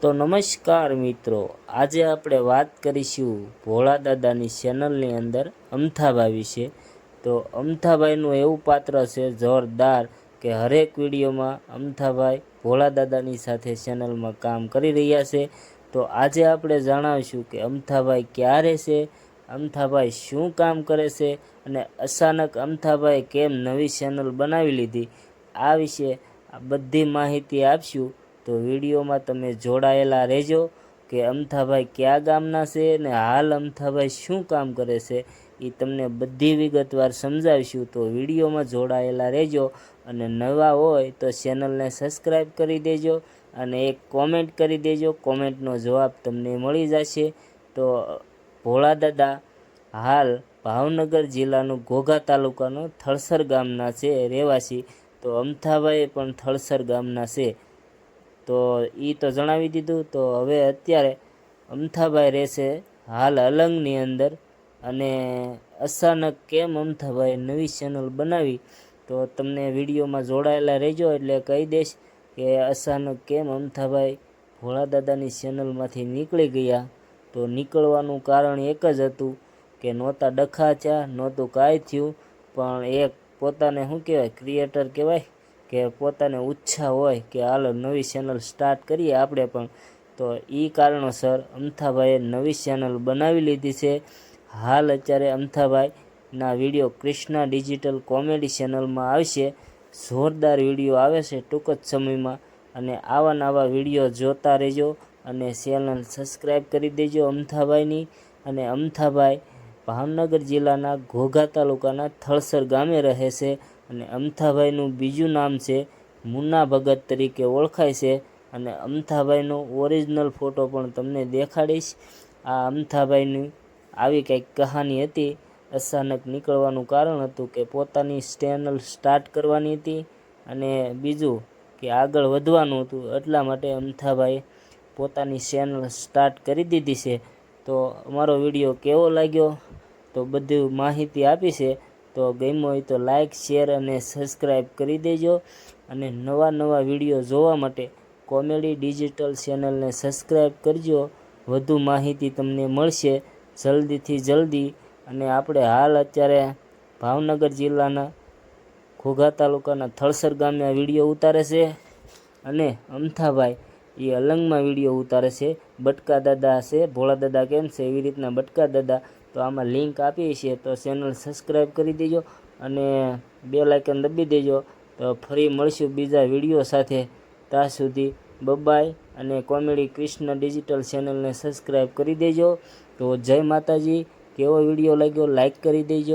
તો નમસ્કાર મિત્રો, આજે આપણે વાત કરીશું ભોળા દાદાની ચેનલની અંદર અમથાભાઈ વિશે. તો અમથાભાઈનું એવું પાત્ર છે જોરદાર કે હરેક વિડીયોમાં અમથાભાઈ ભોળા દાદાની સાથે ચેનલમાં કામ કરી રહ્યા છે. તો આજે આપણે જણાવીશું કે અમથાભાઈ ક્યારે છે, અમથાભાઈ શું કામ કરે છે અને અચાનક અમથાભાઈ કેમ નવી ચેનલ બનાવી લીધી. આ વિશે બધી માહિતી આપશું. તો વિડીયોમાં તમે જોડાયેલા રહેજો કે અમથાભાઈ કયા ગામના છે ને હાલ અમથાભાઈ શું કામ કરે છે એ તમને બધી વિગતવાર સમજાવીશું. તો વિડીયોમાં જોડાયેલા રહેજો અને નવા હોય તો ચેનલને સબસ્ક્રાઈબ કરી દેજો અને એક કોમેન્ટ કરી દેજો. કોમેન્ટનો જવાબ તમને મળી જશે. તો ભોળા દાદા, હાલ ભાવનગર જિલ્લાનું ઘોઘા તાલુકાનો થળસર ગામના છે, રહેવાસી. તો અમથાભાઈ પણ થળસર ગામના છે. તો એ તો જણાવી દીધું. તો હવે અત્યારે અમથાભાઈ રહેશે હાલ અલંગની અંદર અને અચાનક કેમ અમથાભાઈ નવી ચેનલ બનાવી? તો તમને વિડીયોમાં જોડાયેલા રહેજો એટલે કહી દઈશ કે અચાનક કેમ અમથાભાઈ ભોળા દાદાની ચેનલમાંથી નીકળી ગયા? તો નીકળવાનું કારણ એક જ હતું કે નહોતા ડખાચ્યા નહોતું કાંઈ થયું, પણ એક પોતાને શું કહેવાય ક્રિએટર કહેવાય? કે પોતાને ઉચ્છા હોય કે હાલો નવી ચેનલ સ્ટાર્ટ કરીએ આપણે પણ, તો એ કારણોસર અમથાભાઈએ નવી ચેનલ બનાવી લીધી છે. હાલ અત્યારે અમથાભાઈના વીડિયો કૃષ્ણા ડિજિટલ કોમેડી ચેનલમાં આવશે. જોરદાર વીડિયો આવે છે ટૂંક જ સમયમાં, અને આવા નવા વીડિયો જોતા રહેજો અને ચેનલ સબસ્ક્રાઈબ કરી દેજો અમથાભાઈની. અને અમથાભાઈ ભાવનગર જિલ્લાના ઘોઘા તાલુકાના થળસર ગામે રહે છે. અને અમથાભાઈનું બીજું નામ છે મુન્ના ભગત તરીકે ઓળખાય છે. અને અમથાભાઈનો ઓરિજિનલ ફોટો પણ તમને દેખાડીશ. આ અમથાભાઈની આવી કંઈક કહાની હતી. અચાનક નીકળવાનું કારણ હતું કે પોતાની ચેનલ સ્ટાર્ટ કરવાની હતી અને બીજું કે આગળ વધવાનું હતું. એટલા માટે અમથાભાઈ પોતાની ચેનલ સ્ટાર્ટ કરી દીધી છે. તો અમારો વીડિયો કેવો લાગ્યો? તો બધી માહિતી આપી છે. તો ગમ્યો હોય તો લાઇક શેર અને સબસ્ક્રાઈબ કરી દેજો. અને નવા નવા વીડિયો જોવા માટે કોમેડી ડિજિટલ ચેનલને સબસ્ક્રાઈબ કરજો. વધુ માહિતી તમને મળશે જલ્દીથી જલ્દી. અને આપણે હાલ અત્યારે ભાવનગર જિલ્લાના ઘોઘા તાલુકાના થળસર ગામે આ વીડિયો ઉતારે છે. અને અમથાભાઈ એ અલંગમાં વીડિયો ઉતારે છે. બટકા દાદા છે, ભોળા દાદા કેમ છે? એવી રીતના બટકા દાદા તો આમાં લિંક આપી છે તો ચેનલ સબસ્ક્રાઈબ કરી દેજો અને બે લાઇકન દબી દેજો. તો ફરી મળશું બીજા વીડિયો સાથે. ત્યાં સુધી બબાય અને કોમેડી કૃષ્ણ ડિજિટલ ચેનલને સબસ્ક્રાઈબ કરી દેજો. તો જય માતાજી. કેવો વીડિયો લાગ્યો લાઇક કરી દેજો.